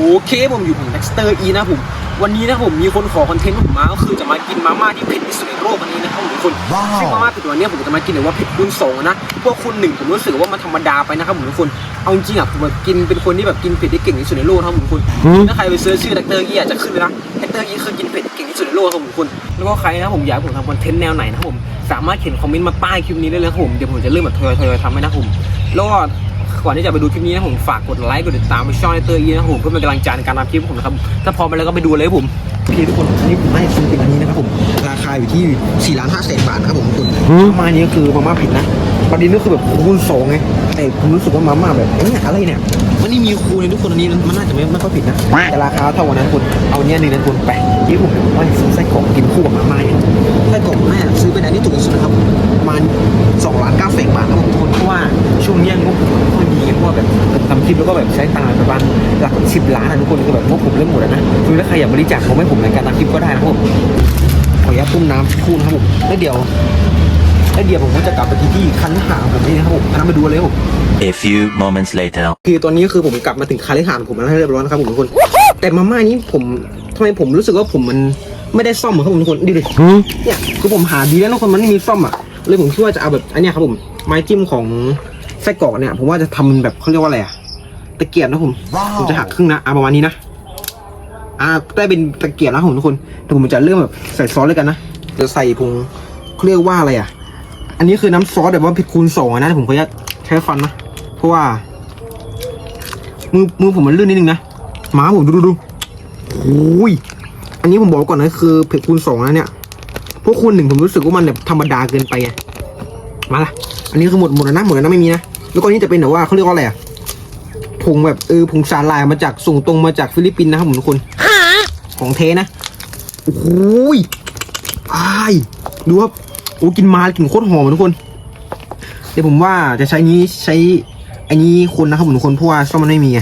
โอเคผมอยู่ผมเด็กสเตอร์อีนะครับผม วันนี้นะครับผมมีคนขอคอนเทนต์ผมมาก็คือจะมากินมาม่าที่เผ็ดที่สุดในโลกวันนี้นะครับผมทุกคนว้าวซึ่งมาม่าเผ็ดวันนี้ผมจะมากินแบบว่าเผ็ดคูณสองนะพวกคุณหนึ่งผมรู้สึกว่ามันธรรมดาไปนะครับผมทุกคนเอาจริงๆอะผมแบบกินเป็นคนที่แบบกินเผ็ดที่เก่งที่สุดในโลกนะครับผมทุกคนถ้าใครไปเซิร์ชชื่อด็กเตอร์อีอาจจะขึ้นเลยนะด็กเตอร์อีคือกินเผ็ดเก่งที่สุดในโลกครับผมทุกคนแล้วก็ใครนะผมอยากให้ผมทำคอนเทนต์แนวไหนนะครับผมสามารถเขียนคอมเมนต์มาป้ายคลิปนี้ได้เลยครับผมเดี๋ยวผมจะเริ่มแบบทยอยๆทำให้นะครับผมแล้วก็ ก่อนที่จะไปดูคลิปนี้นะผมฝากกดไลค์กดติดตามไปช่องไอเตอร์ยีนะครับผมเพื่อเป็นกำลังใจในการทำคลิปผมนะครับถ้าพร้อมไปแล้วก็ไปดูเลยครับผมโอเคทุกคนอันนี้ผมให้ซื้อเป็นอันนี้นะครับผมราคาอยู่ที่4ล้าน5แสนบาทนะครับผมทุกคนมาม่านี้ก็คือมาม่าเผ็ดนะประเด็นก็คือแบบคูณสองไงแต่ผมรู้สึกว่ามาม่าแบบเอ้ยอะไรเนี่ยมันนี่มีคูณเลยทุกคนอันนี้มันน่าจะไม่ไม่ค่อยผิดนะแต่ราคาเท่ากันนั้นคุณเอาเนี้ยหนึ่งนั้นคุณไปที่ผมว่าซื้อไส้กรอกกินคู่กับมาม่าเนี่ยไส้กรอกแม่ซื้อเป็นอันที่ถูกที่สุดนะครับประมาณ2ล้าน9แสนบาทน ลิปแล้วก็แบบใช้ตังค์ประมาณหลักสิบล้านนะทุกคนก็แบบงบผมเริ่มหมดแล้วนะคือถ้าใครอยากบริจาคผมให้ผมในการทำคลิปก็ได้นะครับผมขออนุญาตต้มน้ำคู่นะครับผมแล้วเดี๋ยวแล้วเดี๋ยวผมก็จะกลับไปที่ที่คันหาผมนี่นะครับผมอันนั้นมาดูเลยครับผม A few moments later. คือตอนนี้คือผมกลับมาถึงคาลิหานผมแล้วเรียบร้อยนะครับผมทุกคน แต่มาม่านี้ผมทำไมผมรู้สึกว่าผมมันไม่ได้ซ่อมอะครับผมทุกคนดูดิเนี่ยคือผมหาดีแล้วทุกคนมันไม่มีซ่อมอะเลยผมคิดว่าจะเอาแบบอันเนี้ยครับผมไม้จิ้มของไส้กรอกเนี่ยผมว่าจะทำมันแบบเขาเรียกว่าอะไรอะ ตะเกียบนะผมว้าวผมจะหักครึ่งนะอะประมาณนี้นะอ่าได้เป็นตะเกียบนะผมทุกคนแต่ผมจะเริ่มแบบใส่ซอสเลยกันนะจะใส่ผงเขาเรียกว่าอะไรอะ อันนี้คือน้ำซอสแบบว่าผิดคูณสองอะนะแต่ผมขออนุญาตใช้ฟันนะเพราะว่า มือมือผมมันลื่นนิดนึงนะหมาผมดูดูดูโอ้ยอันนี้ผมบอกก่อนนะคือเผ็ดคูณสองนะเนี่ยพวกคูณหนึ่งผมรู้สึกว่ามันแบบธรรมดาเกินไปไงมาละอันนี้คือหมดหมดแล้วนะหมดแล้วนะไม่มีนะแล้วก็อันนี้จะเป็นแบบว่าเขาเรียกว่าอะไรอะ ผงแบบเออผงสาลายมาจากส่งตรงมาจากฟิลิปปินส์นะครับผมทุกคนของเทนะโอ้โหยอายดูครับโอ้กินมากินโคตรหอมอะทุกคน เดี๋ยวผมว่าจะใช้นี้ใช้อันนี้คนนะครับผมทุกคนเพราะว่าซ่อมมันไม่มีไง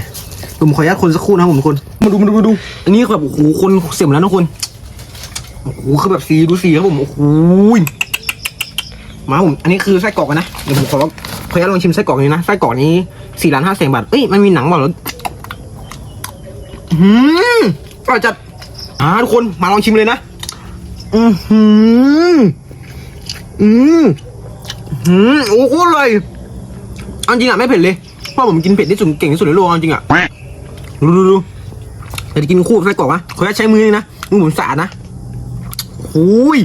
ผมขออนุญาตคนสักครู่นะครับผมทุกคนมาดูมาดูมาดู อันนี้คือแบบโอ้โหคนเสียหมดแล้วนะทุกคนโอ้โหคือแบบสีดูสีครับผมโอ้โหยมาผมอันนี้คือไส้กรอกนะเดี๋ยวผมขอลอง ขออนุญาตลองชิมไส้กรอกนี้นะไส้กรอกนี้สี่ล้านห้าแสนบาทเอ้ยมันมีหนังเปล่าหรออืมก็จะอ่าทุกคนมาลองชิมเลยนะ อือหืออืมอืมโอ้โหเลยเอาจริงอะไม่เผ็ดเลยเพราะผมกินเผ็ดที่สุดเก่งที่สุดในโลกจริงอะดูดูดูแต่จะกินคู่ไส้กรอกนะขออนุญาตใช้มือนี่นะมือผมสะอาดนะโอ้ย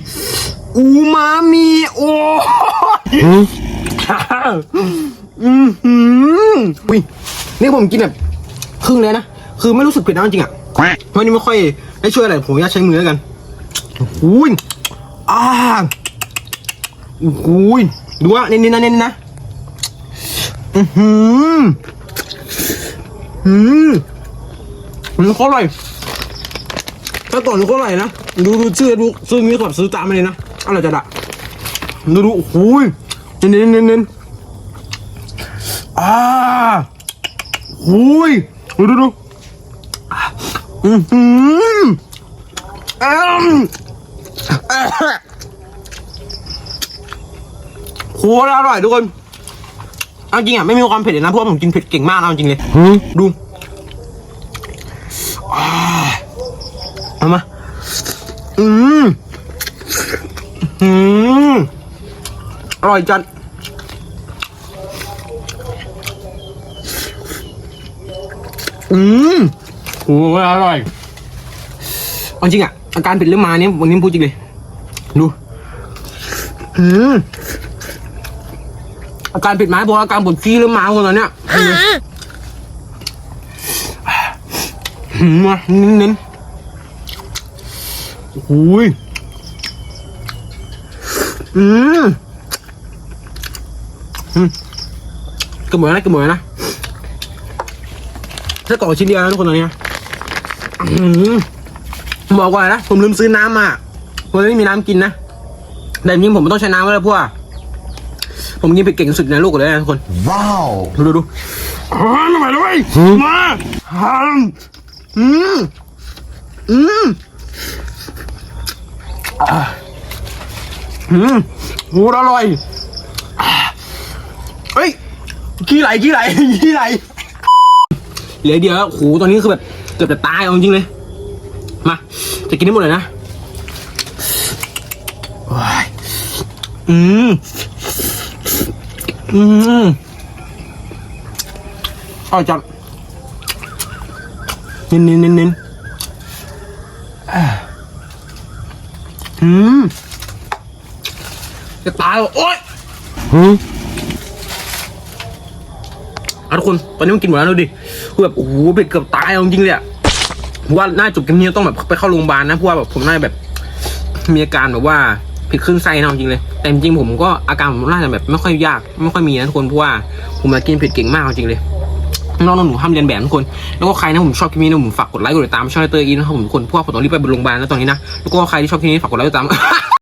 อูมามิโอ้ อืมหืมอุ้ยนี่ผมกินแบบครึ่งเลยนะ คือไม่รู้สึกเผ็ดนะจริงอะเพราะนี่ไม่ค่อยได้ช่วยอะไรผมขออนุญาตใช้มือแล้วกันโอ้ยอ่าโอ้โหยดูว่าเน้นๆนะเน้นๆนะ อือหืออืมมันโคตรอร่อยถ้าก่อนมันโคตรอร่อยนะ ดูดูชื่อดูซื้อมีขอดซื้อตามมาเลยนะอร่อยจัดอะดูดูโอ้โหย เน้นๆเน้นๆเน้นๆอ่าโอ้ยดูดูดูอะอือหืออืมอะโคตรอร่อยทุกคนเอาจริงอะไม่มีความเผ็ดเลยนะเพราะว่าผมกินเผ็ดเก่งมากนะเอาจริงเลยดูอ่าเอามาอืมอืมอร่อยจัด อืมโอ้ยอร่อยเอาจริงอะ อาการเผ็ดเริ่มมาเนี่ยวันนี้พูดจริงเลย ดูอืมอาการปิดไม้บอกอาการปวดขี้เริ่มมาคนตอนเนี้ยหืมมาเน้นๆโอ้โหยอืมอืมกระหมวยนะกระหมวยนะ ถ้ากล่องชิ้นเดียวนะทุกคนตอนเนี้ยอืมบอกก่อนนะผมลืมซื้อน้ำมาผมไม่มีน้ำกินนะแต่จริงๆผมต้องใช้น้ำก็ได้เพราะว่าผมกินเผ็ดเก่งที่สุดในโลกเลยนะทุกคน Wow. ดูดูดูอ่าไม่ไหวแล้วเว้ยมาฮัมอืมอืมอ่าอืมโหอร่อยอ่าเฮ้ยขี้ไหลขี้ไหลขี้ไหล เหลือเดียวแล้วโหตอนนี้คือแบบเกือบจะตายเอาจริงๆเลยมาจะกินได้หมดเลยนะโอ้ยอืมอืมอร่อยจังเน้นเน้นเน้นเน้นอ่าอืมจะตายว่ะโอ๊ยหืมเอาทุกคน ตอนนี้มันกินหมดแล้วดูดิ คือแบบโอ้โหเผ็ดเกือบตายเอาจริงเลยอะผมว่าน่าจบเกมนี้ต้องแบบไปเข้าโรงพยาบาลนะเพราะว่าแบบผมน่าแบบ มีอาการแบบว่าผิดครึ่งไส้นะจริงเลย แต่จริงผมก็อาการผมน่าจะแบบไม่ค่อยยาก ไม่ค่อยมีนะทุกคนเพราะว่าผมมากินผ็ดเก่งมากจริงเลยน้องๆหนูห้ามเรียนแบบทุกคน แล้วก็ใครนะผมชอบคลิปนี้นะผมฝากกดไลค์กดติดตามช่องเตอร์อีนะครับผมทุกคนเพราะว่าผมต้องรีบไปโรงพยาบาลแล้วตอนนี้นะแล้วก็ใครที่ชอบคลิปนี้ฝากกดไลค์กดติดตาม